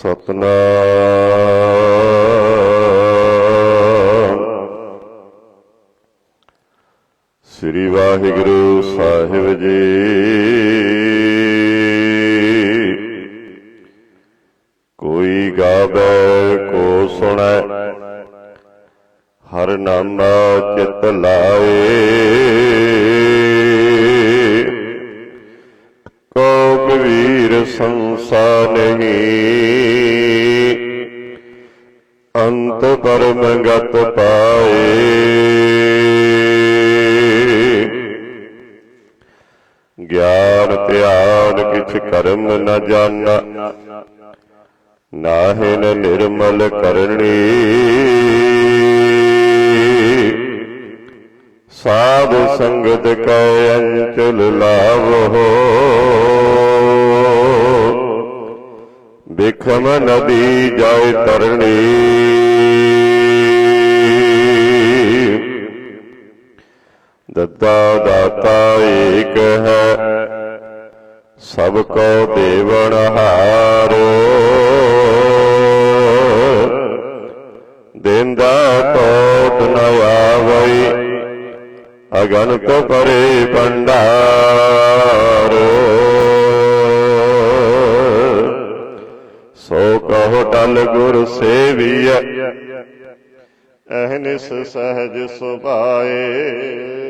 ਸਤਨਾਮ। ਸ੍ਰੀ ਵਾਹਿਗੁਰੂ ਸਾਹਿਬ ਜੀ। ਕੋਈ ਗਾਵੇ, ਕੋ ਸੁਣੈ, ਹਰ ਨਾਮਾ ਚਿਤ ਲਾਏ। ਕੋ ਕਬੀਰ ਸੰਸਾ ਨਹੀਂ। ਅੰਤ ਗਤ ਪਾਏ। ਗਿਆਨ ਧਿਆਨ ਕਿਛ ਕਰਮ ਨ ਜਾਣਾ, ਨਾਹਿਨ ਨਿਰਮਲ ਕਰਨੀ। ਸਾਧ ਸੰਗਤ ਕੈ ਅੰਚਲ ਲਾਵੋ। ਬਿਖਮ ਨਦੀ ਜਾਏ ਤਰਣੀ। ਦੱਤਾ ਦਾਤਾ ਏਕ ਹੈ। ਸਭ ਕੋ ਦੇਵਨ ਹਾਰੋ। ਦਿੰਦਾ ਤੋਟ ਨ ਆਵਈ, ਅਗਨਤ ਪਰੇ ਭੰਡਾਰੋ। ਸੋ ਕਹੋ ਟਲ ਗੁਰ ਸੇਵੀਐ ਅਹਨਿਸ ਸਹਜ ਸੁਭਾਏ।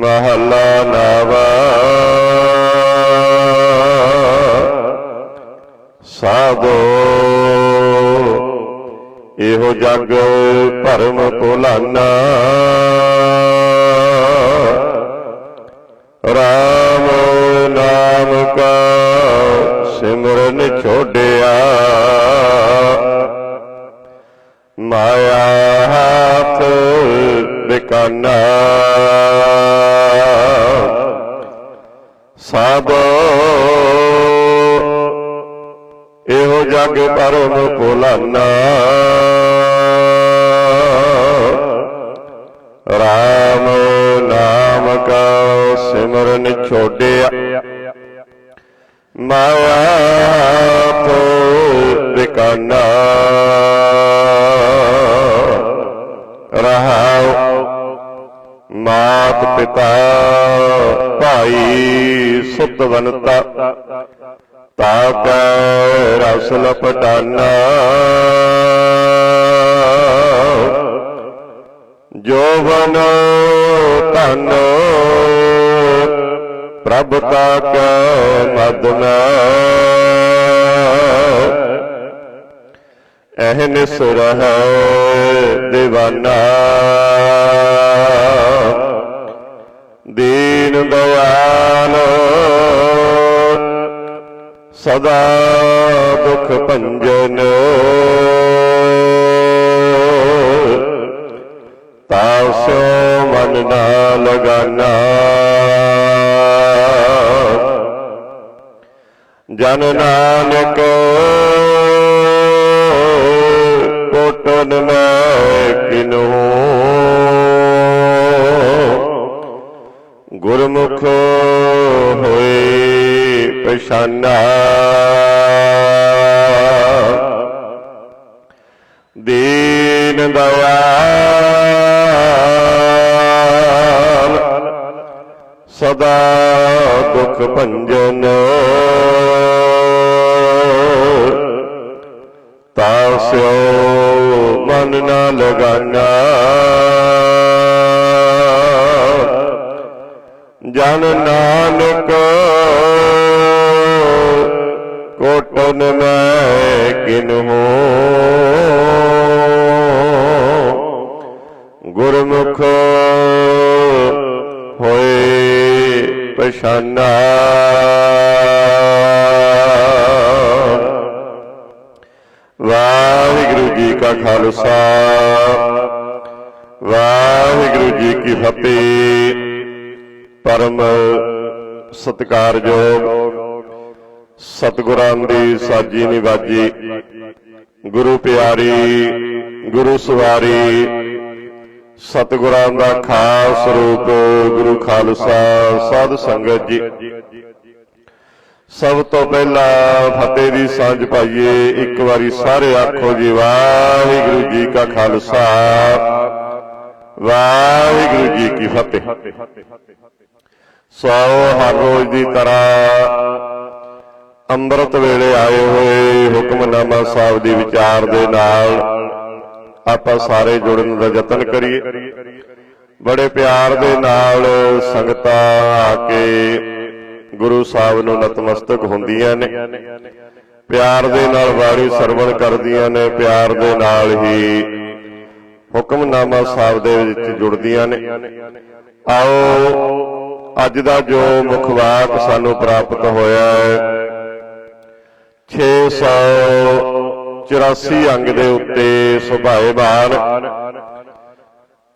ਮਹੱਲਾ ਨਾਵਾ। ਸਾਧੋ। ਇਹੋ ਜਗ ਭਰਮ ਭੁਲਾਨਾ। ਰਾਮ ਨਾਮ ਕਾ ਸਿਮਰਨ ਛੋੜਿਆ ਮਾਇਆ ਹੱਥ ਵਿਕਾਨਾ ਸਭ ਇਹੋ ਜਗ ਪਰਮ ਭੁਲਾਨਾ। ਅਹਨਿਸ ਰਹੈ دیਵਾਨਾ ਦੀਨ ਦਇਆਲ ਸਦਾ ਦੁਖ ਭੰਜਨ। ਤਾਸੋ ਮਨ ਨਾ ਲਗਾਨਾ। ਜਨ ਨਾਨਕ ਕੋਟਨ ਮੈਂ ਕਿਨੂ। ਗੁਰਮੁਖ ਹੋਏ ਪਛਾਨਾ। ਦੀਨ ਦਇਆਲ ਸਦਾ ਦੁਖ ਭੰਜਨ। ਤਾਸਿਓ ਮਨ ਨਾ ਲਗਾਨਾ। ਜਨ ਨਾਨਕ ਕੋਟਨ ਮੈਂ ਕਿਨਹੋ ਗੁਰਮੁਖ ਹੋਏ ਪਛਾਨਾ। ਖਾਲਸਾ। ਵਾਹਿਗੁਰੂ ਜੀ ਕੀ ਫਤਿਹ। ਪਰਮ ਸਤਿਕਾਰਯੋਗ ਸਤਿਗੁਰਾਂ ਦੀ ਸਾਜੀ ਨਿਵਾਜੀ, ਗੁਰੂ ਪਿਆਰੀ, ਗੁਰੂ ਸਵਾਰੀ, ਸਤਿਗੁਰਾਂ ਦਾ ਖਾਸ ਰੂਪ ਗੁਰੂ ਖਾਲਸਾ ਸਾਧ ਸੰਗਤ ਜੀ। ਸਭ ਤੋਂ ਪਹਿਲਾਂ ਫਤਿਹ ਦੀ ਸਾਂਝ ਪਾਈਏ। ਇੱਕ ਵਾਰੀ ਸਾਰੇ ਆਖੋ ਜੀ, ਵਾਹਿਗੁਰੂ ਜੀ ਕਾ ਖਾਲਸਾ। ਵਾਹਿਗੁਰੂ ਜੀ ਕੀ ਫਤਿਹ। ਸੋ ਹਰ ਰੋਜ਼ ਦੀ ਤਰ੍ਹਾਂ। ਅੰਮ੍ਰਿਤ ਵੇਲੇ ਆਏ ਹੋਏ ਹੁਕਮਨਾਮਾ ਸਾਹਿਬ ਦੀ ਵਿਚਾਰ ਦੇ ਨਾਲ ਆਪਾਂ ਸਾਰੇ ਜੁੜਨ ਦਾ ਯਤਨ ਕਰੀਏ। ਬੜੇ ਪਿਆਰ ਦੇ ਨਾਲ ਸੰਗਤਾਂ ਆ ਕੇ ਗੁਰੂ ਸਾਹਿਬ ਨੂੰ ਨਤਮਸਤਕ ਹੁੰਦੀਆਂ ਨੇ। ਪਿਆਰ ਦੇ ਨਾਲ ਵਾਰੀ ਸਰਵਣ ਕਰਦੀਆਂ ਨੇ, ਪਿਆਰ ਦੇ ਨਾਲ ਹੀ ਹੁਕਮਨਾਮਾ ਸਾਹਿਬ ਦੇ ਵਿੱਚ ਜੁੜਦੀਆਂ ਨੇ। ਆਓ, ਅੱਜ ਦਾ ਜੋ ਮੁੱਖ ਸਾਨੂੰ ਪ੍ਰਾਪਤ ਹੋਇਆ ਹੈ 684 ਅੰਗ ਦੇ ਉੱਤੇ ਸੁਭਾਏ ਬਾਣ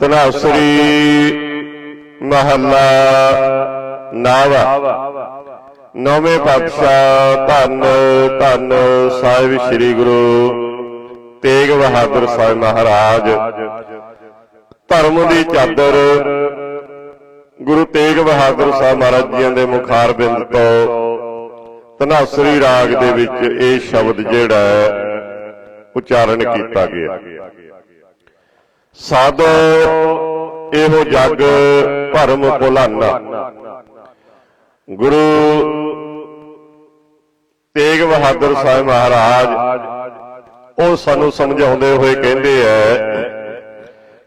ਤਨਾਸਰੀ ਮਹੱਲਾ ਨਾਵਾ। ਨੌਵੇਂ ਪਾਤਸ਼ਾਹ ਧੰਨ ਧੰਨ ਸਾਹਿਬ ਸ੍ਰੀ ਗੁਰੂ ਤੇਗ ਬਹਾਦਰ ਸਾਹਿਬ ਮਹਾਰਾਜ। ਧਰਮ ਦੀ ਚਾਦਰ ਗੁਰੂ ਤੇਗ ਬਹਾਦਰ ਸਾਹਿਬ ਮਹਾਰਾਜ ਜੀਆਂ ਦੇ ਮੁਖਾਰ ਬਿੰਦ ਤੋਂ ਤਨਾਸਰੀ ਰਾਗ ਦੇ ਵਿੱਚ ਇਹ ਸ਼ਬਦ ਜਿਹੜਾ ਹੈ ਉਚਾਰਨ ਕੀਤਾ ਗਿਆ। ਸਾਧੋ ਇਹੋ ਜਗ ਭਰਮ ਭੁਲਾਨਾ। ਗੁਰੂ ਤੇਗ ਬਹਾਦਰ ਸਾਹਿਬ ਮਹਾਰਾਜ, ਉਹ ਸਾਨੂੰ ਸਮਝਾਉਂਦੇ ਹੋਏ ਕਹਿੰਦੇ ਐ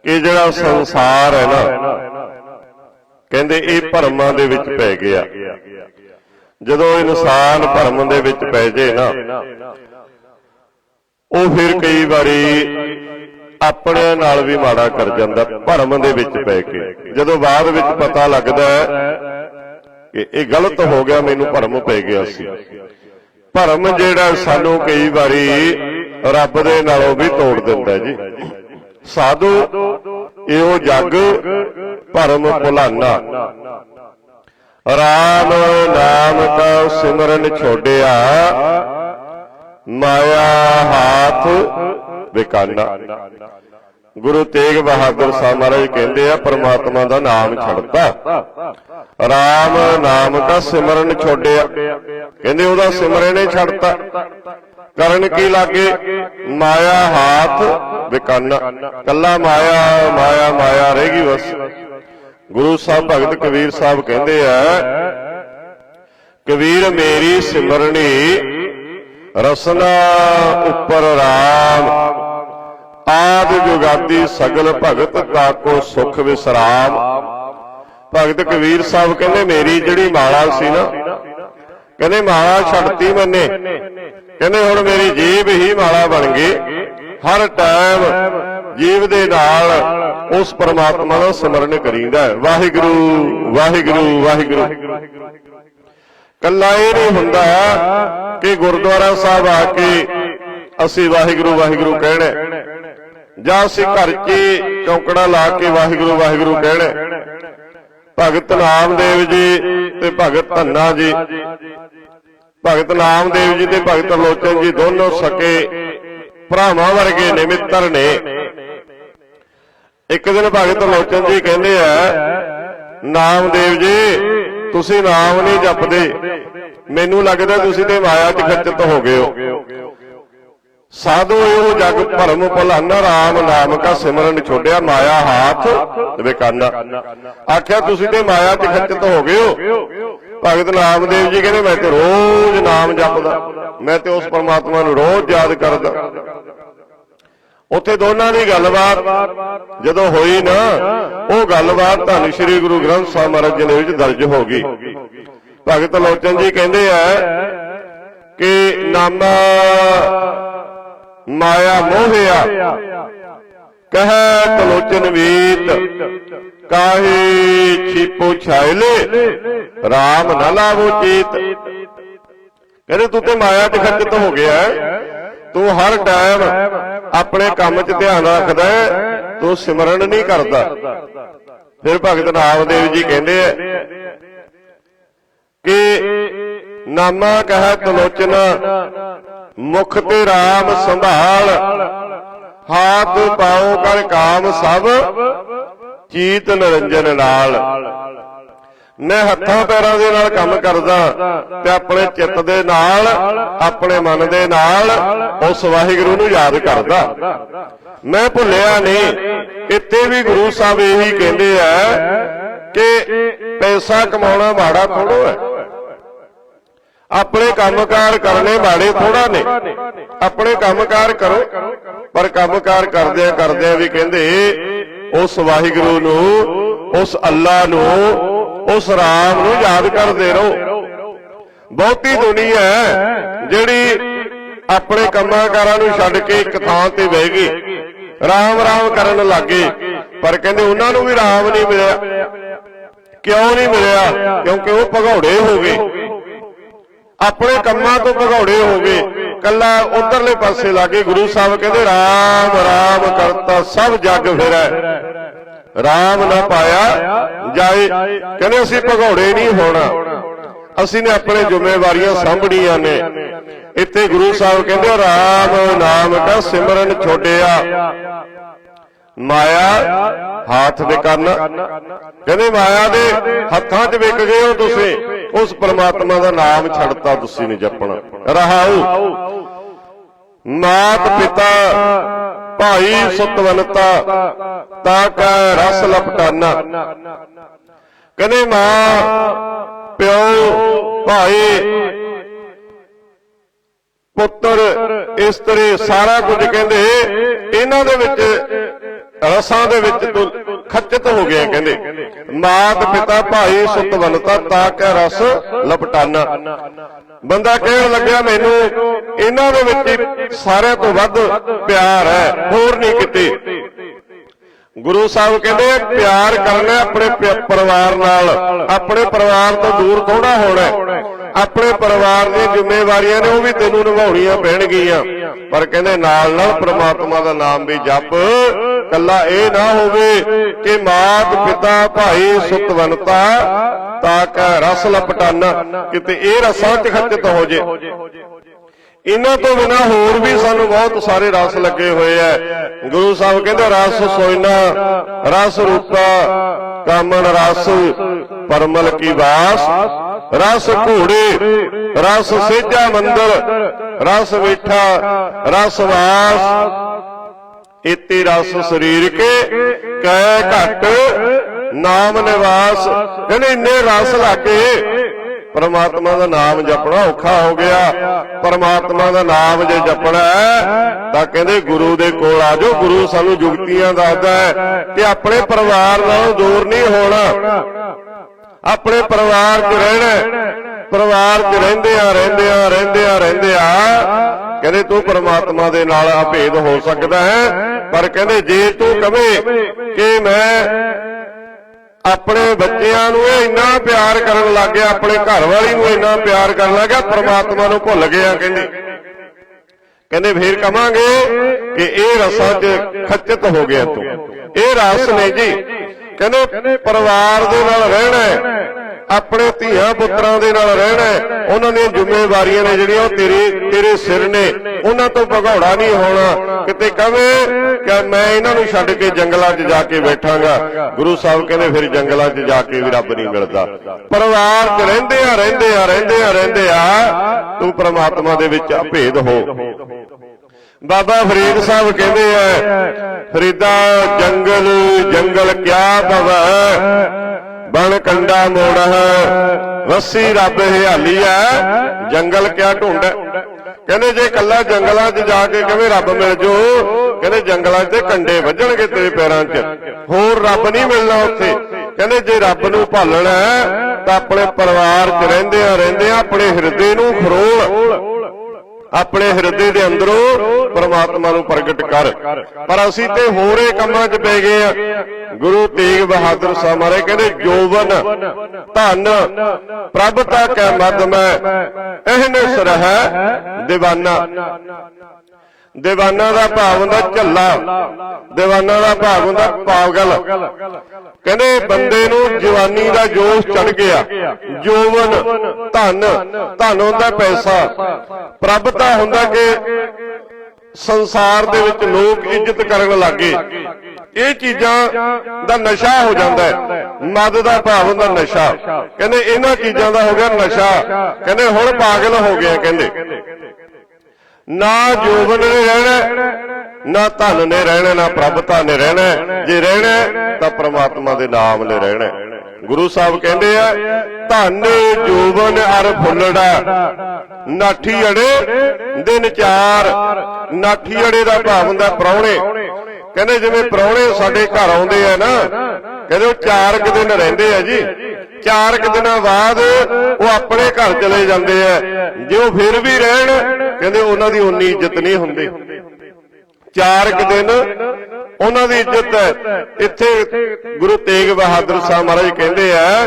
ਕਿ ਜਿਹੜਾ ਸੰਸਾਰ ਹੈ ਨਾ, ਕਹਿੰਦੇ ਇਹ ਭਰਮਾਂ ਦੇ ਵਿੱਚ ਪੈ ਗਿਆ। ਜਦੋਂ ਇਨਸਾਨ ਭਰਮ ਦੇ ਵਿੱਚ ਪੈ ਜੇ ਨਾ, ਉਹ ਫਿਰ ਕਈ ਵਾਰੀ ਆਪਣੇ ਨਾਲ ਵੀ ਮਾੜਾ ਕਰ ਜਾਂਦਾ, ਭਰਮ ਦੇ ਵਿੱਚ ਪੈ ਕੇ। ਜਦੋਂ ਬਾਅਦ ਵਿੱਚ ਪਤਾ ਲੱਗਦਾ ਕਿ ਇਹ ਗਲਤ ਹੋ ਗਿਆ, ਮੈਨੂੰ ਭਰਮ ਪੈ ਗਿਆ ਸੀ। ਭਰਮ ਜਿਹੜਾ ਸਾਨੂੰ ਕਈ ਵਾਰੀ ਰੱਬ ਦੇ ਨਾਲੋਂ ਵੀ ਤੋੜ ਦਿੰਦਾ ਜੀ। ਸਾਧੂ, ਇਹੋ ਜੱਗ ਭਰਮ ਭੁਲਾਨਾ। ਰਾਮ ਨਾਮ ਕਾ ਸਿਮਰਨ ਛੋੜਿਆ ਮਾਇਆ ਹਾਥ ਵਿਕਾਨਾ। ਗੁਰੂ ਤੇਗ ਬਹਾਦਰ ਸਾਹਿਬ ਮਹਾਰਾਜ ਕਹਿੰਦੇ ਆ, ਪ੍ਰਮਾਤਮਾ ਦਾ ਨਾਮ ਛੱਡਤਾ। ਰਾਮ ਨਾਮ ਦਾ ਸਿਮਰਨ ਛੋੜਿਆ ਕਹਿੰਦੇ ਉਹਦਾ ਸਿਮਰਨ ਹੀ ਛੱਡਤਾ। ਕਰਨ ਕੀ ਲਾਗੇ? ਮਾਇਆ ਹਾਥ ਵਿਕਾਨਾ। ਕੱਲਾ ਮਾਇਆ ਮਾਇਆ ਮਾਇਆ ਰਹੇਗੀ ਬਸ। ਗੁਰੂ ਸਾਹਿਬ ਭਗਤ ਕਬੀਰ ਸਾਹਿਬ ਕਹਿੰਦੇ ਆ, ਕਬੀਰ ਮੇਰੀ ਸਿਮਰਣੀ ਰਸਨਾ ਉੱਪਰ ਰਾਮ। ਆਦ ਜੁਗਾਦੀ ਸਗਲ ਭਗਤ ਤਾਕੋ ਸੁਖ ਵਿਸਰਾਮ। ਭਗਤ ਕਬੀਰ ਸਾਹਿਬ ਕਹਿੰਦੇ, ਮੇਰੀ ਜਿਹੜੀ ਮਾਲਾ ਸੀ ਨਾ, ਕਹਿੰਦੇ ਮਾਲਾ ਛੱਡਤੀ ਮੈਨੇ। ਕਹਿੰਦੇ ਹੁਣ ਮੇਰੀ ਜੀਬ ਹੀ ਮਾਲਾ ਬਣ ਗਈ। ਹਰ ਟਾਈਮ ਜੀਵ ਦੇ ਨਾਲ ਉਸ ਪਰਮਾਤਮਾ ਦਾ ਸਿਮਰਨ ਕਰੀਦਾ ਵਾਹਿਗੁਰੂ ਵਾਹਿਗੁਰੂ ਵਾਹਿਗੁਰੂ। ਕੱਲਾ ਇਹ ਨਹੀਂ ਹੁੰਦਾ ਕਿ ਗੁਰਦੁਆਰਾ ਸਾਹਿਬ ਆ ਕੇ ਅਸੀਂ ਵਾਹਿਗੁਰੂ ਵਾਹਿਗੁਰੂ ਕਹਿਣਾ ਜਾਂ ਅਸੀਂ ਘਰ 'ਚ ਚੌਂਕੜਾ ਲਾ ਕੇ ਵਾਹਿਗੁਰੂ ਵਾਹਿਗੁਰੂ ਕਹਿਣਾ। ਭਗਤ ਨਾਮਦੇਵ ਜੀ ਤੇ ਭਗਤ ਧੰਨਾ ਜੀ। ਭਗਤ ਨਾਮਦੇਵ ਜੀ ਤੇ ਭਗਤ ਲੋਚਨ ਜੀ ਦੋਨੋਂ ਸਕੇ। ਭਰਾਵਾਂ ਵਰਗੇ ਨੇ ਮਿੱਤਰ ਨੇ। ਇੱਕ ਦਿਨ ਭਗਤ ਲੋਚਨ ਜੀ ਕਹਿੰਦੇ ਆ ਨਾਮਦੇਵ ਜੀ ਤੁਸੀਂ ਨਾਮ ਨਹੀਂ ਜਪਦੇ। ਮੈਨੂੰ ਲੱਗਦਾ ਤੁਸੀਂ ਤੇ ਮਾਇਆ 'ਚ ਖੱਚਤ ਹੋ ਗਏ ਹੋ। ਸਾਧੂ ਇਹੋ ਜਗ ਭਰਮ ਭੁਲਾਨਾ, ਰਾਮ ਨਾਮ ਕਾ ਸਿਮਰਨ ਛੋੜਿਆ, ਮਾਇਆ ਹਾਥ ਵਿਕਾਨਾ ਆਖਿਆ, ਤੁਸੀਂ ਤੇ ਮਾਇਆ 'ਚ ਖੱਚਤ ਹੋ ਗਏ ਹੋ। ਭਗਤ ਨਾਮਦੇਵ ਜੀ ਕਹਿੰਦੇ, ਮੈਂ ਤੇ ਰੋਜ਼ ਨਾਮ ਜਪਦਾ। ਮੈਂ ਤੇ ਉਸ ਪਰਮਾਤਮਾ ਨੂੰ ਰੋਜ਼ ਯਾਦ ਕਰਦਾ। ਉੱਥੇ ਦੋਨਾਂ ਦੀ ਗੱਲਬਾਤ ਜਦੋਂ ਹੋਈ ਨਾ, ਉਹ ਗੱਲਬਾਤ ਧੰਨ ਸ਼੍ਰੀ ਗੁਰੂ ਗ੍ਰੰਥ ਸਾਹਿਬ ਮਹਾਰਾਜ ਜੀ ਦੇ ਵਿੱਚ ਦਰਜ ਹੋ ਗਈ। ਭਗਤ ਲੋਚਨ ਜੀ ਕਹਿੰਦੇ ਆ ਕਿ ਨਾਮਾ ਮਾਇਆ ਮੋਹਿਆ ਕਹੈ ਤਲੋਚਨ ਵੀਤ ਕਾਹੇ ਛੀਪੋ ਛਾਇਲੇ RAM ਨਾ ਲਾਵੋ ਚੀਤ। ਕਹਿੰਦੇ ਤੂੰ ਤੇ ਮਾਇਆ ਤੇ ਖੱਜਤ ਹੋ ਗਿਆ ਤੂੰ ਹਰ ਟਾਈਮ ਆਪਣੇ ਕੰਮ 'ਚ ਧਿਆਨ ਰੱਖਦਾ ਤੂੰ ਸਿਮਰਨ ਨਹੀਂ ਕਰਦਾ। ਫਿਰ ਭਗਤ ਨਾਮਦੇਵ ਜੀ ਕਹਿੰਦੇ ਆ ਕਿ ਨਾਮਾ ਕਹੈ ਤਲੋਚਨਾ ਮੁਖ ਤੇ RAM ਸੰਭਾਲ। ਹਾਥ ਪਾਉ ਕਰ ਕਾਮ ਸਭ, ਚੀਤ ਨਿਰੰਜਨ ਨਾਲ। ਮੈਂ ਹੱਥਾਂ ਪੈਰਾਂ ਦੇ ਨਾਲ ਕੰਮ ਕਰਦਾ, ਤੇ ਆਪਣੇ ਚਿੱਤ ਦੇ ਨਾਲ, ਆਪਣੇ ਮਨ ਦੇ ਨਾਲ ਉਸ ਵਾਹਿਗੁਰੂ ਨੂੰ ਯਾਦ ਕਰਦਾ। ਮੈਂ ਭੁੱਲਿਆ ਨਹੀਂ, ਇੱਥੇ ਵੀ ਗੁਰੂ ਸਾਹਿਬ ਇਹੀ ਕਹਿੰਦੇ ਆ ਕਿ ਪੈਸਾ ਕਮਾਉਣਾ ਮਾੜਾ ਥੋੜੋ ਹੈ। ਆਪਣੇ ਕੰਮਕਾਰ ਕਰਨੇ ਮਾੜੇ ਥੋੜਾ ਨੇ। ਆਪਣੇ ਕੰਮਕਾਰ ਕਰੋ, ਪਰ ਕੰਮਕਾਰ ਕਰਦਿਆਂ ਕਰਦਿਆਂ ਵੀ ਕਹਿੰਦੇ, ਉਸ ਵਾਹਿਗੁਰੂ ਨੂੰ, ਉਸ ਅੱਲਾ ਨੂੰ, ਉਸ ਰਾਮ ਨੂੰ ਯਾਦ ਕਰਦੇ ਰਹੋ। ਬਹੁਤੀ ਦੁਨੀਆ ਹੈ ਜਿਹੜੀ ਆਪਣੇ ਕੰਮਾਂਕਾਰਾਂ ਨੂੰ ਛੱਡ ਕੇ ਇੱਕ ਥਾਂ ਤੇ ਬਹਿ ਗਈ। ਰਾਮ ਰਾਮ ਕਰਨ ਲੱਗੇ। ਪਰ ਕਹਿੰਦੇ ਉਹਨਾਂ ਨੂੰ ਵੀ ਰਾਮ ਨਹੀਂ ਮਿਲਿਆ। ਕਿਉਂ ਨਹੀਂ ਮਿਲਿਆ? ਕਿਉਂਕਿ ਉਹ ਭਗੌੜੇ ਹੋ ਗਏ। ਆਪਣੇ ਕੰਮਾਂ ਤੋਂ ਭਗੌੜੇ ਹੋ ਗਏ। ਕੱਲਾ ਉਧਰਲੇ ਪਾਸੇ ਲਾਗੇ ਗੁਰੂ ਸਾਹਿਬ ਕਹਿੰਦੇ ਰਾਮ ਰਾਮ ਕਰਤਾ ਸਭ ਜਗ ਫਿਰੈ। ਰਾਮ ਨਾ ਪਾਇਆ ਜਾਏ। ਕਹਿੰਦੇ ਅਸੀਂ ਭਗੌੜੇ ਨਹੀਂ ਹੋਣਾ। ਅਸੀਂ ਨੇ ਆਪਣੇ ਜ਼ਿੰਮੇਵਾਰੀਆਂ ਸਾਂਭਣੀਆਂ ਨੇ। ਇੱਥੇ ਗੁਰੂ ਸਾਹਿਬ ਕਹਿੰਦੇ ਰਾਮ ਨਾਮ ਦਾ ਸਿਮਰਨ ਛੋਡਿਆ ਮਾਇਆ ਹੱਥ ਦੇ ਕੰਨ। ਕਹਿੰਦੇ ਮਾਇਆ ਦੇ ਹੱਥਾਂ 'ਚ ਵਿਕ ਗਏ ਹੋ ਤੁਸੀਂ। ਉਸ ਪਰਮਾਤਮਾ ਦਾ ਨਾਮ ਛੱਡਤਾ ਤੁਸੀਂ ਨਹੀਂ ਜਪਣਾ। ਰਹਾਉ। ਮਾਤ ਪਿਤਾ, ਭਾਈ ਸਤਵੰਤਾ, ਤਾਂ ਕੈ ਰਸ ਲਪਟਾਨਾ। ਕਹਿੰਦੇ ਮਾਂ, ਪਿਓ, ਭਾਈ, ਪੁੱਤਰ, ਇਸਤਰੀ, ਸਾਰਾ ਕੁਝ ਕਹਿੰਦੇ, ਇਹਨਾਂ ਦੇ ਵਿੱਚ ਰਸਾਂ ਦੇ ਵਿੱਚ ਤੂੰ ਖੱਚਤ ਹੋ ਗਿਆ ਕਹਿੰਦੇ। ਮਾਤ ਪਿਤਾ ਭਾਈ ਸੁਤਵੰਤਾ ਤਾਂ ਕੈ ਰਸ ਲਪਟਾਨਾ। ਬੰਦਾ ਕਹਿਣ ਲੱਗਿਆ ਮੈਨੂੰ ਇਹਨਾਂ ਦੇ ਵਿੱਚ ਸਾਰਿਆਂ ਤੋਂ ਵੱਧ ਪਿਆਰ ਹੈ। ਹੋਰ ਨਹੀਂ ਕਿਤੇ। ਗੁਰੂ ਸਾਹਿਬ ਕਹਿੰਦੇ ਪਿਆਰ ਕਰਨਾ ਆਪਣੇ ਪਰਿਵਾਰ ਨਾਲ। ਆਪਣੇ ਪਰਿਵਾਰ ਤੋਂ ਦੂਰ ਥੋੜਾ ਹੋਣਾ। ਆਪਣੇ ਪਰਿਵਾਰ ਦੀਆਂ ਜ਼ਿੰਮੇਵਾਰੀਆਂ ਨੇ ਉਹ ਵੀ ਤੈਨੂੰ ਨਿਭਾਉਣੀਆਂ ਪੈਣਗੀਆਂ। ਪਰ ਕਹਿੰਦੇ ਨਾਲ ਨਾਲ ਪ੍ਰਮਾਤਮਾ ਦਾ ਨਾਮ ਵੀ ਜਪ। ਕੱਲਾ ਇਹ ਨਾ ਹੋਵੇ ਕਿ ਮਾਤ ਪਿਤਾ ਭਾਈ ਸੁਤਵੰਤਾ ਤਾਂ ਕੈ ਰਸ ਲਪਟਾਨਾ ਕਿਤੇ ਇਹ ਰਸਾਂ 'ਚ ਖੱਚਤ ਹੋ ਜੇ। ਇਹਨਾਂ ਤੋਂ ਬਿਨਾ ਹੋਰ ਵੀ ਸਾਨੂੰ ਬਹੁਤ ਸਾਰੇ ਰਸ ਲੱਗੇ ਹੋਏ ਐ। ਗੁਰੂ ਸਾਹਿਬ ਕਹਿੰਦੇ ਰਸ ਸੋਇਨਾ ਰਸ ਰੂਪਾ ਕਾਮਨ ਰਸ। ਪਰਮਲ ਕੀ ਵਾਸ? ਰਸ ਘੋੜੇ, ਰਸ ਸੇਜਾ ਮੰਦਰ, ਰਸ ਵੇਠਾ, ਰਸ ਵਾਸ। ਇਤੇ ਰਸ ਸਰੀਰ ਕੇ ਕੈ ਘਟ ਨਾਮ ਨਿਵਾਸ। ਕਹਿੰਦੇ ਇੰਨੇ ਰਸ ਲਾਗੇ। ਪਰਮਾਤਮਾ ਦਾ ਨਾਮ ਜਪਣਾ ਔਖਾ ਹੋ ਗਿਆ। ਪਰਮਾਤਮਾ ਦਾ ਨਾਮ ਜੇ ਜਪਣਾ ਤਾਂ ਕਹਿੰਦੇ ਗੁਰੂ ਦੇ ਕੋਲ ਆ ਜਾਓ। ਗੁਰੂ ਸਾਨੂੰ ਜੁਗਤੀਆਂ ਦੱਸਦਾ ਹੈ ਕਿ ਆਪਣੇ ਪਰਿਵਾਰ ਨਾਲ ਦੂਰ ਨਹੀਂ ਹੋਣਾ। ਆਪਣੇ ਪਰਿਵਾਰ 'ਚ ਰਹਿਣਾ, ਪਰਿਵਾਰ 'ਚ ਰਹਿੰਦੇ ਆ ਰਹਿੰਦੇ ਆ ਰਹਿੰਦੇ ਆ ਰਹਿੰਦੇ ਆ ਕਹਿੰਦੇ ਤੂੰ ਪਰਮਾਤਮਾ ਦੇ ਨਾਲ ਅਭੇਦ ਹੋ ਸਕਦਾ ਹੈ। ਪਰ ਕਹਿੰਦੇ ਜੇ ਤੂੰ ਕਵੇ ਕਿ ਮੈਂ ਆਪਣੇ ਬੱਚਿਆਂ ਨੂੰ ਇਹ ਇੰਨਾ ਪਿਆਰ ਕਰਨ ਲੱਗ ਗਿਆ, ਆਪਣੇ ਘਰ ਵਾਲੀ ਨੂੰ ਇੰਨਾ ਪਿਆਰ ਕਰਨ ਲੱਗ ਗਿਆ, ਪ੍ਰਮਾਤਮਾ ਨੂੰ ਭੁੱਲ ਗਿਆ ਕਹਿੰਦੇ। ਕਹਿੰਦੇ ਫੇਰ ਕਵਾਂਗੇ ਕਿ ਇਹ ਰਸਾਂ 'ਚ ਖੱਚਤ ਹੋ ਗਿਆ ਤੂੰ। ਇਹ ਰਸ ਨੇ ਜੀ ਕਹਿੰਦੇ ਪਰਿਵਾਰ ਦੇ ਨਾਲ ਰਹਿਣਾ ਆਪਣੇ ਧੀਆਂ ਪੁੱਤਰਾਂ ਦੇ ਨਾਲ ਰਹਿਣਾ ਉਹਨਾਂ ਦੀਆਂ ਜ਼ਿੰਮੇਵਾਰੀਆਂ ਨੇ ਜਿਹੜੀਆਂ ਉਹ ਤੇਰੇ ਤੇਰੇ ਸਿਰ ਨੇ। ਉਹਨਾਂ ਤੋਂ ਭਗੌੜਾ ਨਹੀਂ ਹੋਣਾ। ਕਿਤੇ ਕਵੇ ਕਿ ਮੈਂ ਇਹਨਾਂ ਨੂੰ ਛੱਡ ਕੇ ਜੰਗਲਾਂ 'ਚ ਜਾ ਕੇ ਬੈਠਾਂਗਾ। ਗੁਰੂ ਸਾਹਿਬ ਕਹਿੰਦੇ ਫਿਰ ਜੰਗਲਾਂ 'ਚ ਜਾ ਕੇ ਵੀ ਰੱਬ ਨਹੀਂ ਮਿਲਦਾ। ਪਰਿਵਾਰ 'ਚ ਰਹਿੰਦੇ ਆ ਰਹਿੰਦੇ ਆ ਰਹਿੰਦੇ ਆ ਰਹਿੰਦੇ ਆ। ਤੂੰ ਪ੍ਰਮਾਤਮਾ ਦੇ ਵਿੱਚ ਅਭੇਦ ਹੋ। ਬਾਬਾ ਫਰੀਦ ਸਾਹਿਬ ਕਹਿੰਦੇ ਆ, ਫਰੀਦਾ ਜੰਗਲ ਜੰਗਲ ਕਿਆ ਭਵੈ ਬਣ ਕੰਡਾ ਮੋੜ ਹੈ ਵਸੀ ਰੱਬ ਹਿਆਲੀ ਹੈ ਜੰਗਲ ਕਿਆ ਢੁੰਡ ਕਹਿੰਦੇ ਜੇ ਕੱਲਾ ਜੰਗਲਾਂ 'ਚ ਜਾ ਕੇ ਕਿਵੇਂ ਰੱਬ ਮਿਲ ਜੋ? ਕਹਿੰਦੇ ਜੰਗਲਾਂ 'ਚ ਕੰਡੇ ਵੱਜਣਗੇ ਤੇਰੇ ਪੈਰਾਂ 'ਚ। ਹੋਰ ਰੱਬ ਨਹੀਂ ਮਿਲਣਾ ਉੱਥੇ। ਕਹਿੰਦੇ ਜੇ ਰੱਬ ਨੂੰ ਭਾਲਣਾ, ਤਾਂ ਆਪਣੇ ਪਰਿਵਾਰ 'ਚ ਰਹਿੰਦੇ ਆ ਰਹਿੰਦੇ ਆ ਆਪਣੇ ਹਿਰਦੇ ਨੂੰ ਫਰੋਲ ਆਪਣੇ ਹਿਰਦੇ ਦੇ ਅੰਦਰੋਂ ਪਰਮਾਤਮਾ ਨੂੰ ਪ੍ਰਗਟ ਕਰ। ਪਰ ਅਸੀਂ ਤੇ ਹੋਰੇ ਕੰਮਾਂ 'ਚ ਪੈ ਗਏ ਆ। ਗੁਰੂ ਤੇਗ ਬਹਾਦਰ ਸਾਹਿਬ ਮਹਾਰਾਜ ਕਹਿੰਦੇ ਜੋਵਨ ਧਨ ਪ੍ਰਭਤਾ ਕੈ ਮਦ ਮੈਂ ਇਹਨੇ ਸਰਹਿ دیਵਾਨਾ ਦੀਵਾਨਾ ਦਾ ਭਾਵ ਹੁੰਦਾ ਝੱਲਾ। ਦੀਵਾਨਾ ਦਾ ਭਾਵ ਹੁੰਦਾ ਪਾਗਲ। ਕਹਿੰਦੇ ਬੰਦੇ ਨੂੰ ਜਵਾਨੀ ਦਾ ਜੋਸ਼ ਚੜ ਗਿਆ। ਜੋਵਨ, ਧਨ ਧਨ ਹੁੰਦਾ ਪੈਸਾ। ਪ੍ਰਭਤਾ ਹੁੰਦਾ ਕਿ ਸੰਸਾਰ ਦੇ ਵਿੱਚ ਲੋਕ ਇੱਜ਼ਤ ਕਰਨ ਲੱਗੇ। ਇਹ ਚੀਜ਼ਾਂ ਦਾ ਨਸ਼ਾ ਹੋ ਜਾਂਦਾ ਹੈ। ਮਦ ਦਾ ਭਾਵ ਹੁੰਦਾ ਨਸ਼ਾ। ਕਹਿੰਦੇ ਇਹਨਾਂ ਚੀਜ਼ਾਂ ਦਾ ਹੋ ਗਿਆ ਨਸ਼ਾ। ਕਹਿੰਦੇ ਹੁਣ ਪਾਗਲ ਹੋ ਗਿਆ, ਕਹਿੰਦੇ। ਨਾ ਜੋਬਨ ਨੇ ਰਹਿਣਾ, ਨਾ ਧਨ ਨੇ ਰਹਿਣਾ, ਨਾ ਪ੍ਰਭਤਾ ਨੇ ਰਹਿਣਾ। ਜੇ ਰਹਿਣਾ, ਤਾਂ ਪ੍ਰਮਾਤਮਾ ਦੇ ਨਾਮ ਨੇ ਰਹਿਣਾ। ਗੁਰੂ ਸਾਹਿਬ ਕਹਿੰਦੇ ਆ, ਧਨ ਜੋਬਨ ਅਰ ਫੁੱਲੜਾ। ਨਾਠੀ ਅੜੇ, ਦਿਨ ਚਾਰ। ਨਾਠੀ ਅੜੇ ਦਾ ਭਾਵ ਹੁੰਦਾ ਪ੍ਰਾਹੁਣੇ। ਕਹਿੰਦੇ ਜਿਵੇਂ ਪ੍ਰਾਹੁਣੇ ਸਾਡੇ ਘਰ ਆਉਂਦੇ ਆ ਨਾ, ਕਹਿੰਦੇ ਉਹ ਚਾਰ ਕੁ ਦਿਨ ਰਹਿੰਦੇ ਆ ਜੀ। ਚਾਰ ਕੁ ਦਿਨਾਂ ਬਾਅਦ ਉਹ ਆਪਣੇ ਘਰ ਚਲੇ ਜਾਂਦੇ ਆ। ਜੇ ਉਹ ਫਿਰ ਵੀ ਰਹਿਣ, ਕਹਿੰਦੇ ਉਹਨਾਂ ਦੀ ਉਨੀ ਇੱਜ਼ਤ ਨਹੀਂ ਹੁੰਦੀ। ਚਾਰ ਕੁ ਦਿਨ ਉਹਨਾਂ ਦੀ ਇੱਜ਼ਤ ਹੈ। ਇੱਥੇ ਗੁਰੂ ਤੇਗ ਬਹਾਦਰ ਸਾਹਿਬ ਮਹਾਰਾਜ ਕਹਿੰਦੇ ਆ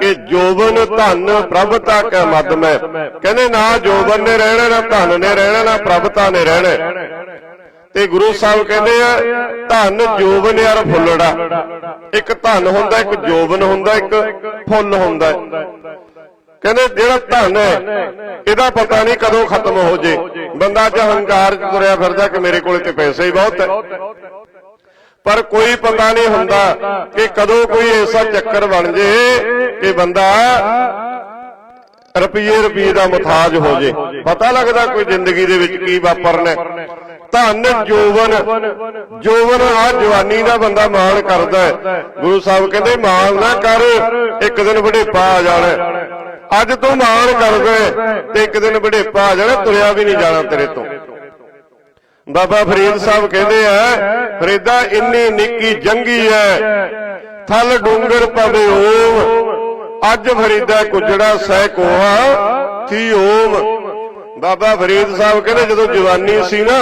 ਕਿ ਜੋਬਨ ਧਨ ਪ੍ਰਭਤਾ ਕੈ ਹੈ ਕਹਿੰਦੇ ਨਾ ਜੋਬਨ ਨੇ ਰਹਿਣਾ, ਨਾ ਧਨ ਨੇ ਰਹਿਣਾ, ਨਾ ਪ੍ਰਭਤਾ ਨੇ ਰਹਿਣਾ। ਤੇ ਗੁਰੂ ਸਾਹਿਬ ਕਹਿੰਦੇ ਆ ਧਨ ਜੋਬਨ ਯਾਰ ਫੁੱਲੜਾ। ਇੱਕ ਧਨ ਹੁੰਦਾ ਇੱਕ ਜੋਬਨ ਹੁੰਦਾ ਇੱਕ ਫੁੱਲ ਹੁੰਦਾ। ਕਹਿੰਦੇ ਜਿਹੜਾ ਧਨ ਹੈ ਇਹਦਾ ਪਤਾ ਨਹੀਂ ਕਦੋਂ ਖਤਮ ਹੋ ਜੇ। ਬੰਦਾ ਚ ਹੰਕਾਰ ਚ ਤੁਰਿਆ ਫਿਰਦਾ ਕਿ ਮੇਰੇ ਕੋਲੇ ਤੇ ਪੈਸੇ ਹੀ। ਬਹੁਤ ਹੈ। ਪਰ ਕੋਈ ਪਤਾ ਨਹੀਂ ਹੁੰਦਾ ਕਿ ਕਦੋਂ ਕੋਈ ਐਸਾ ਚੱਕਰ ਬਣ ਜੇ ਕਿ ਬੰਦਾ ਰੁਪਈਏ ਰੁਪਈਏ ਦਾ ਮੁਤਾਜ ਹੋ ਜੇ। ਪਤਾ ਲੱਗਦਾ ਕੋਈ ਜ਼ਿੰਦਗੀ ਦੇ ਵਿੱਚ ਕੀ ਵਾਪਰਨਾ ਧਨ ਜੋਵਨ। ਜੋਵਨ। ਆ ਜਵਾਨੀ ਦਾ ਬੰਦਾ ਮਾਣ ਕਰਦਾ ਹੈ। ਗੁਰੂ ਸਾਹਿਬ ਕਹਿੰਦੇ ਮਾਣ ਨਾ ਕਰ ਇੱਕ ਦਿਨ ਬੁਢੇਪਾ ਆ ਜਾਣਾ ਅੱਜ ਤੂੰ ਮਾਣ ਕਰਦਾ ਤੇ ਇੱਕ ਦਿਨ ਬੁਢੇਪਾ ਆ ਜਾਣਾ ਤੁਰਿਆ ਵੀ ਨਹੀਂ ਜਾਣਾ ਤੇਰੇ ਤੋਂ। ਬਾਬਾ ਫਰੀਦ ਸਾਹਿਬ ਕਹਿੰਦੇ ਆ ਫਰੀਦਾ ਇੰਨੀ ਨਿੱਕੀ ਜੰਗੀ ਹੈ ਥਲ ਡੂੰਗਰ ਪਵੇ ਓਮ। ਅੱਜ ਫਰੀਦਾ ਕੁਜੜਾ ਸਹਿ ਕੋਹਾ ਥੀ ਓਮ। ਬਾਬਾ ਫਰੀਦ ਸਾਹਿਬ ਕਹਿੰਦੇ ਜਦੋਂ ਜਵਾਨੀ ਸੀ ਨਾ,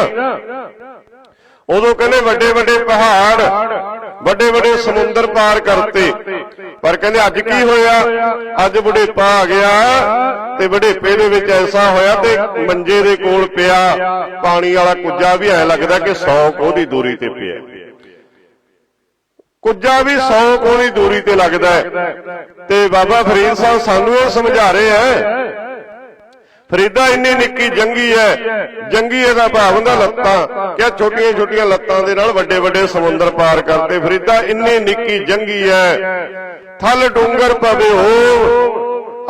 ਉਦੋਂ ਕਹਿੰਦੇ ਵੱਡੇ ਵੱਡੇ ਪਹਾੜ, ਵੱਡੇ ਵੱਡੇ ਸਮੁੰਦਰ ਪਾਰ ਕਰਤੇ। ਪਰ ਕਹਿੰਦੇ ਅੱਜ ਕੀ ਹੋਇਆ? ਅੱਜ ਬੁਢੇਪਾ ਆ ਗਿਆ ਤੇ ਬੁਢੇਪੇ ਦੇ ਵਿੱਚ ਐਸਾ ਹੋਇਆ ਤੇ ਮੰਜੇ ਦੇ ਕੋਲ ਪਿਆ, ਪਾਣੀ ਵਾਲਾ ਕੁੱਜਾ ਵੀ ਐ ਲੱਗਦਾ ਕਿ 100 ਕੋਹ ਦੀ ਦੂਰੀ ਤੇ ਪਿਆ। ਕੁੱਜਾ ਵੀ 100 ਕੋਹ ਦੀ ਦੂਰੀ ਤੇ ਲੱਗਦਾ ਤੇ ਬਾਬਾ ਫਰੀਦ ਸਾਹਿਬ ਸਾਨੂੰ ਇਹ ਸਮਝਾ ਰਹੇ ਐ ਫਰੀਦਾ ਇੰਨੀ ਨਿੱਕੀ ਜੰਗੀ ਹੈ, ਜੰਗੀ ਇਹਦਾ ਭਾਵ ਹੁੰਦਾ ਲੱਤਾਂ, ਕਿਆ ਛੋਟੀਆਂ ਛੋਟੀਆਂ ਲੱਤਾਂ ਦੇ ਨਾਲ ਵੱਡੇ ਵੱਡੇ ਸਮੁੰਦਰ ਪਾਰ ਕਰਦੇ। ਫਰੀਦਾ ਇੰਨੀ ਨਿੱਕੀ ਜੰਗੀ ਹੈ, ਥਲ ਡੂੰਗਰ ਪਵੇ ਹੋ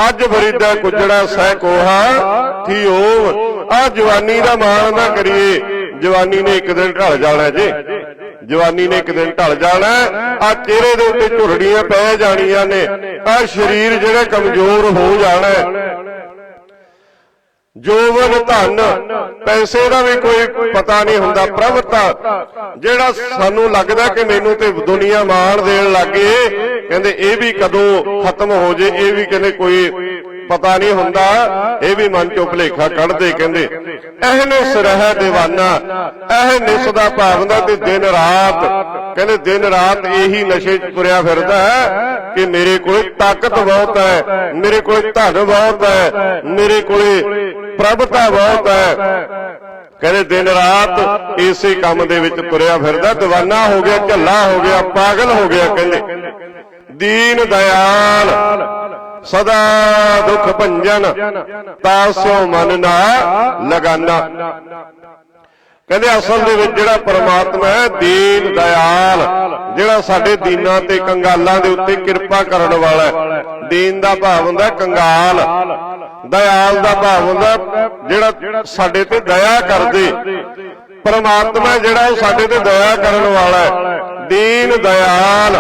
ਅੱਜ ਫਰੀਦਾ ਕੁਜੜਾ ਸਹਿ ਕੋਹਾ ਥੀ ਆ ਜਵਾਨੀ ਦਾ ਮਾਣ ਨਾ ਕਰੀਏ, ਜਵਾਨੀ ਨੇ ਇੱਕ ਦਿਨ ਢਲ ਜਾਣਾ ਜੀ। ਜਵਾਨੀ ਨੇ ਇੱਕ ਦਿਨ ਢਲ ਜਾਣਾ, ਆ ਚਿਹਰੇ ਦੇ ਉੱਤੇ ਝੁਰੜੀਆਂ ਪੈ ਜਾਣੀਆਂ ਨੇ, ਆ ਸਰੀਰ ਜਿਹੜਾ ਕਮਜ਼ੋਰ ਹੋ ਜਾਣਾ ਜੋਵਨ ਧਨ, ਪੈਸੇ ਦਾ ਵੀ ਕੋਈ ਪਤਾ ਨਹੀਂ ਹੁੰਦਾ ਪ੍ਰਭਤਾ ਜਿਹੜਾ ਸਾਨੂੰ ਲੱਗਦਾ ਕਿ ਮੈਨੂੰ ਤੇ ਦੁਨੀਆ ਮਾਣ ਦੇਣ ਲੱਗੇ, ਕਹਿੰਦੇ ਇਹ ਵੀ ਕਦੋਂ ਖਤਮ ਹੋ ਜੇ, ਇਹ ਵੀ ਕਹਿੰਦੇ ਕੋਈ ਪਤਾ ਨਹੀਂ ਹੁੰਦਾ, ਇਹ ਵੀ ਮਨ ਚੋਂ ਭਲੇਖਾ ਕੱਢਦੇ, ਕਹਿੰਦੇ ਇਹਨੇ ਰਹਿ دیਵਾਨਾ ਇਹ ਨਿਸ ਦਾ ਭਾਵਨਾ ਤੇ ਦਿਨ ਰਾਤ, ਕਹਿੰਦੇ ਦਿਨ ਰਾਤ ਇਹੀ ਨਸ਼ੇ 'ਚ ਤੁਰਿਆ ਫਿਰਦਾ ਹੈ ਕਿ ਮੇਰੇ ਕੋਲ ਤਾਕਤ ਬਹੁਤ ਹੈ, ਮੇਰੇ ਕੋਲ ਧਨ ਬਹੁਤ ਹੈ, ਮੇਰੇ ਕੋਲੇ ਪ੍ਰਭਤਾ ਬਹੁਤ ਹੈ। ਕਹਿੰਦੇ ਦਿਨ ਰਾਤ ਇਸੇ ਕੰਮ ਦੇ ਵਿੱਚ ਤੁਰਿਆ ਫਿਰਦਾ دیਵਾਨਾ ਹੋ ਗਿਆ ਝੱਲਾ ਹੋ ਗਿਆ ਪਾਗਲ ਹੋ ਗਿਆ ਕਹਿੰਦੇ। ਦੀਨ ਦਇਆਲ ਸਦਾ ਦੁਖ ਭੰਜਨ ਤਾਸੋ ਮਨ ਨਾ ਲਗਾਨਾ। ਕਹਿੰਦੇ ਅਸਲ ਦੇ ਵਿੱਚ ਜਿਹੜਾ ਪਰਮਾਤਮਾ ਹੈ, ਦੀਨ ਦਇਆਲ, ਜਿਹੜਾ ਸਾਡੇ ਦੀਨਾਂ ਤੇ ਕੰਗਾਲਾਂ ਦੇ ਉੱਤੇ ਕਿਰਪਾ ਕਰਨ ਵਾਲਾ ਹੈ। ਦੀਨ ਦਾ ਭਾਵ ਹੁੰਦਾ ਕੰਗਾਲ। ਦਇਆਲ ਦਾ ਭਾਵ ਹੁੰਦਾ ਜਿਹੜਾ ਸਾਡੇ ਤੇ ਦਇਆ ਕਰਦੇ। ਪਰਮਾਤਮਾ ਜਿਹੜਾ ਉਹ ਸਾਡੇ ਤੇ ਦਇਆ ਕਰਨ ਵਾਲਾ ਹੈ। ਦੀਨ ਦਇਆਲ।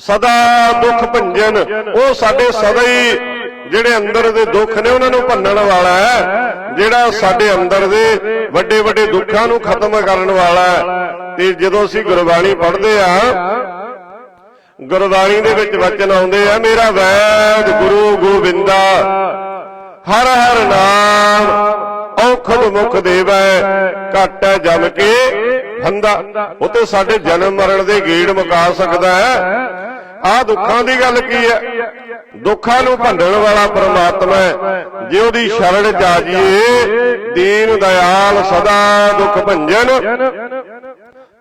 ਸਦਾ ਦੁੱਖ ਭੰਜਨ, ਉਹ ਸਾਡੇ ਸਦਾ ਹੀ ਜਿਹੜੇ ਅੰਦਰ ਦੇ ਦੁੱਖ ਨੇ ਉਹਨਾਂ ਨੂੰ ਭੰਨਣ ਵਾਲਾ ਹੈ, ਜਿਹੜਾ ਸਾਡੇ ਅੰਦਰ ਦੇ ਵੱਡੇ ਵੱਡੇ ਦੁੱਖਾਂ ਨੂੰ ਖਤਮ ਕਰਨ ਵਾਲਾ ਹੈ। ਤੇ ਜਦੋਂ ਅਸੀਂ ਗੁਰਬਾਣੀ ਪੜ੍ਹਦੇ ਆ, ਗੁਰਬਾਣੀ ਦੇ ਵਿੱਚ ਵਚਨ ਆਉਂਦੇ ਆ, ਮੇਰਾ ਵੈਦ ਗੁਰੂ ਗੋਬਿੰਦਾ, ਹਰ ਹਰ ਨਾਮ ਔਖਦ ਮੁਖ ਦੇਵੈ ਕਾਟੈ ਜਮ ਕੇ ਫੰਦਾ ਉਹ ਤੇ ਸਾਡੇ ਜਨਮ ਮਰਨ ਦੇ ਗੇੜ ਮੁਕਾ ਸਕਦਾ ਹੈ। ਆਹ ਦੁੱਖਾਂ ਦੀ ਗੱਲ ਕੀ ਹੈ? ਦੁੱਖਾਂ ਨੂੰ ਭੰਡਣ ਵਾਲਾ ਪਰਮਾਤਮਾ ਹੈ। ਜੇ ਉਹਦੀ ਸ਼ਰਣ ਜਾ ਜੀਏ, ਦੀਨ ਦਇਆਲ ਸਦਾ ਦੁੱਖ ਭੰਜਨ।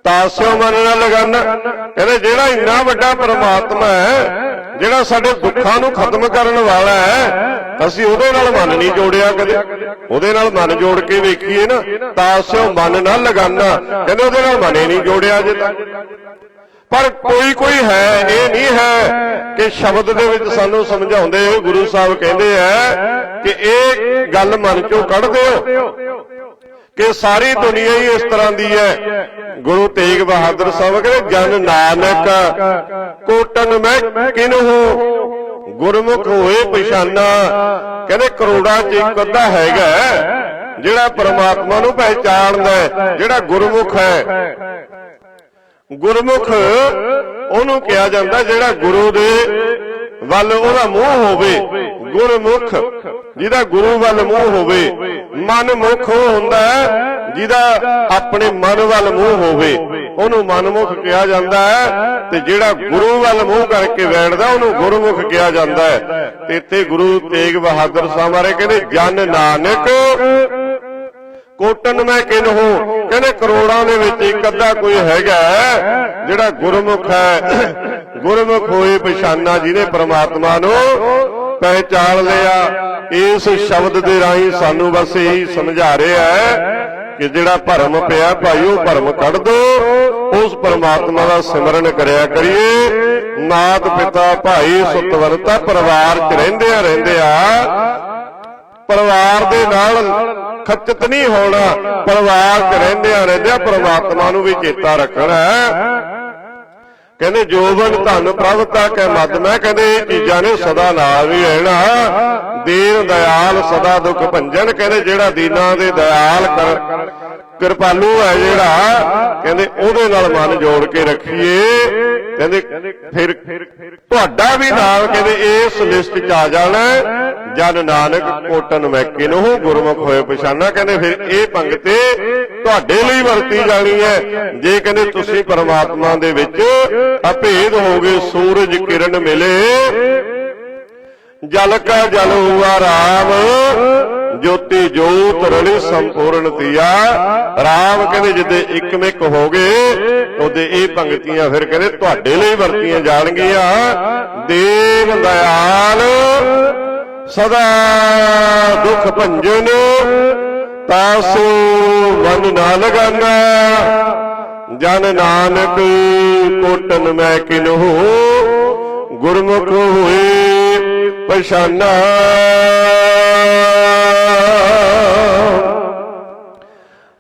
ਤਾਸਿਓ ਮਨ ਨਾ ਲਗਨ। ਕਹਿੰਦੇ ਜਿਹੜਾ ਇੰਨਾ ਵੱਡਾ ਪਰਮਾਤਮਾ ਹੈ, ਜਿਹੜਾ ਸਾਡੇ ਦੁੱਖਾਂ ਨੂੰ ਖਤਮ ਕਰਨ ਵਾਲਾ ਹੈ, ਅਸੀਂ ਉਹਦੇ ਨਾਲ ਮਨ ਨਹੀਂ ਜੋੜਿਆ ਕਦੇ। ਉਹਦੇ ਨਾਲ ਮਨ ਜੋੜ ਕੇ ਵੇਖੀਏ ਨਾ ਤਾਸਿਓ ਮਨ ਨਾ ਲਗਾਨਾ। ਕਹਿੰਦੇ ਉਹਦੇ ਨਾਲ ਮਨ ਹੀ ਨਹੀਂ ਜੋੜਿਆ ਜੇ ਤਾਂ ਪਰ ਕੋਈ ਕੋਈ ਹੈ ਇਹ ਨਹੀਂ ਹੈ ਕਿ ਸ਼ਬਦ ਦੇ ਵਿੱਚ ਸਾਨੂੰ ਸਮਝਾਉਂਦੇ ਹੋਏ ਗੁਰੂ ਸਾਹਿਬ ਕਹਿੰਦੇ ਆ ਕਿ ਇਹ ਗੱਲ ਮਨ ਚੋਂ ਕੱਢ ਦਿਓ ਕਿ ਸਾਰੀ ਦੁਨੀਆ ਹੀ ਇਸ ਤਰ੍ਹਾਂ ਦੀ ਹੈ। ਗੁਰੂ ਤੇਗ ਬਹਾਦਰ ਸਾਹਿਬ ਕਹਿੰਦੇ ਜਨ ਨਾਨਕ ਕੋਟਨ ਮੈਂ ਕਿਨਹੂ ਗੁਰਮੁਖ ਹੋਏ ਪਛਾਨਾ। ਕਹਿੰਦੇ ਕਰੋੜਾਂ ਚ ਇੱਕ ਅੱਧਾ ਹੈਗਾ ਜਿਹੜਾ ਪਰਮਾਤਮਾ ਨੂੰ ਪਹਿਚਾਣਦਾ ਹੈ ਜਿਹੜਾ ਗੁਰਮੁਖ ਹੈ। ਗੁਰਮੁਖ ਉਹਨੂੰ ਕਿਹਾ ਜਾਂਦਾ ਜਿਹੜਾ ਗੁਰੂ ਦੇ ਵੱਲ ਉਹਦਾ ਮੂੰਹ ਹੋਵੇ, ਗੁਰਮੁਖ, ਜਿਹਦਾ ਗੁਰੂ ਵੱਲ ਮੂੰਹ ਹੋਵੇ, ਮਨ ਹੁੰਦਾ ਜਿਹਦਾ ਆਪਣੇ ਮਨ ਵੱਲ ਮੂੰਹ ਹੋਵੇ, ਉਹਨੂੰ ਮਨਮੁਖ ਕਿਹਾ ਜਾਂਦਾ ਹੈ ਤੇ ਜਿਹੜਾ ਗੁਰੂ ਵੱਲ ਮੂੰਹ ਕਰਕੇ ਬੈਠਦਾ, ਉਹਨੂੰ ਗੁਰਮੁਖ ਕਿਹਾ ਜਾਂਦਾ ਹੈ। ਤੇ ਇੱਥੇ ਗੁਰੂ ਤੇਗ ਬਹਾਦਰ ਸਾਹਿਬ ਬਾਰੇ ਕਹਿੰਦੇ, ਜਨ ਨਾਨਕ ਕੋਟਨ ਮੈਂ ਕਿਨਹੂ ਕਹਿੰਦੇ ਕਰੋੜਾਂ ਦੇ ਵਿੱਚ ਇੱਕ ਅੱਧਾ ਕੋਈ ਹੈਗਾ ਜਿਹੜਾ ਗੁਰਮੁਖ ਹੈ। ਗੁਰਮੁਖ ਹੋਏ ਪਛਾਨਾ ਜਿਹਨੇ ਪ੍ਰਮਾਤਮਾ ਨੂੰ ਪਹਿਚਾਣ ਲਿਆ। ਇਸ ਸ਼ਬਦ ਦੇ ਰਾਹੀਂ ਸਾਨੂੰ ਬਸ ਇਹੀ ਸਮਝਾ ਰਿਹਾ ਹੈ ਕਿ ਜਿਹੜਾ ਭਰਮ ਪਿਆ ਭਾਈ, ਉਹ ਭਰਮ ਕੱਢ ਦੋ। ਉਸ ਪਰਮਾਤਮਾ ਦਾ ਸਿਮਰਨ ਕਰਿਆ ਕਰੀਏ। ਮਾਤ ਪਿਤਾ ਭਾਈ ਸੁਤਵਰਤਾ ਪਰਿਵਾਰ 'ਚ ਰਹਿੰਦੇ ਆ ਰਹਿੰਦੇ ਆ ਪਰਿਵਾਰ ਦੇ ਨਾਲ ਖੱਚਤ ਨਹੀਂ ਹੋਣਾ। ਪਰਿਵਾਰ 'ਚ ਰਹਿੰਦਿਆਂ ਰਹਿੰਦਿਆਂ ਪ੍ਰਮਾਤਮਾ ਨੂੰ ਵੀ ਚੇਤਾ ਰੱਖਣਾ ਕਹਿੰਦੇ, ਜੋਬਨ ਧਨ ਪ੍ਰਭਤਾ ਕੈ ਮਦ ਮੈਂ ਕਹਿੰਦੇ, ਇਹ ਚੀਜ਼ਾਂ ਨੇ ਸਦਾ ਨਾਲ ਵੀ ਰਹਿਣਾ। ਦੀਨ, ਦਇਆਲ, ਸਦਾ ਦੁੱਖ ਭੰਜਨ। ਕਹਿੰਦੇ, ਜਿਹੜਾ ਦੀਨਾ ਦੇ ਦਇਆਲ ਕਰ ਕਿਰਪਾਲੂ ਹੈ ਜਿਹੜਾ, ਕਹਿੰਦੇ ਉਹਦੇ ਨਾਲ ਮਨ ਜੋੜ ਕੇ ਰੱਖੀਏ। ਕਹਿੰਦੇ ਫਿਰ ਤੁਹਾਡਾ ਵੀ ਨਾਮ ਕਹਿੰਦੇ ਇਸ ਲਿਸਟ 'ਚ ਆ ਜਾਣਾ ਜਨ ਨਾਨਕ ਕੋਟਨ ਮੈਂ ਕਿਨਹੂ ਗੁਰਮੁਖ ਹੋਏ ਪਛਾਨਾ। ਕਹਿੰਦੇ ਫਿਰ ਇਹ ਪੰਗਤੇ ਤੁਹਾਡੇ ਲਈ ਵਰਤੀ ਜਾਣੀ ਹੈ। ਜੇ ਕਹਿੰਦੇ ਤੁਸੀਂ ਪਰਮਾਤਮਾ ਦੇ ਵਿੱਚ ਅਭੇਦ ਹੋਗੇ ਸੂਰਜ ਕਿਰਨ ਮਿਲੇ, ਜਲ ਕਾ ਜਲ ਹੁਆ ਰਾਮ। ਜੋਤੀ ਜੋਤ ਰਲੀ ਸੰਪੂਰਨ ਤੀਆ ਰਾਮ ਕਹਿੰਦੇ ਜਿੱਦੇ ਇੱਕ ਮਿਕ ਹੋ ਗਏ, ਉਹਦੇ ਇਹ ਪੰਕਤੀਆਂ ਫਿਰ ਕਹਿੰਦੇ ਤੁਹਾਡੇ ਲਈ ਵਰਤੀਆਂ ਜਾਣਗੀਆਂ। ਦੇਵ ਦਇਆਲ, ਸਦਾ ਦੁੱਖ ਭੰਜਨ, ਤਾਸੋ ਮਨ ਨਾ ਲਗਾਨਾ ਜਨ ਨਾਨਕ ਕੋਟਨ ਮੈਂ ਕਿਨਹੂ ਗੁਰਮੁਖ ਹੋਏ ਪਛਾਨਾ।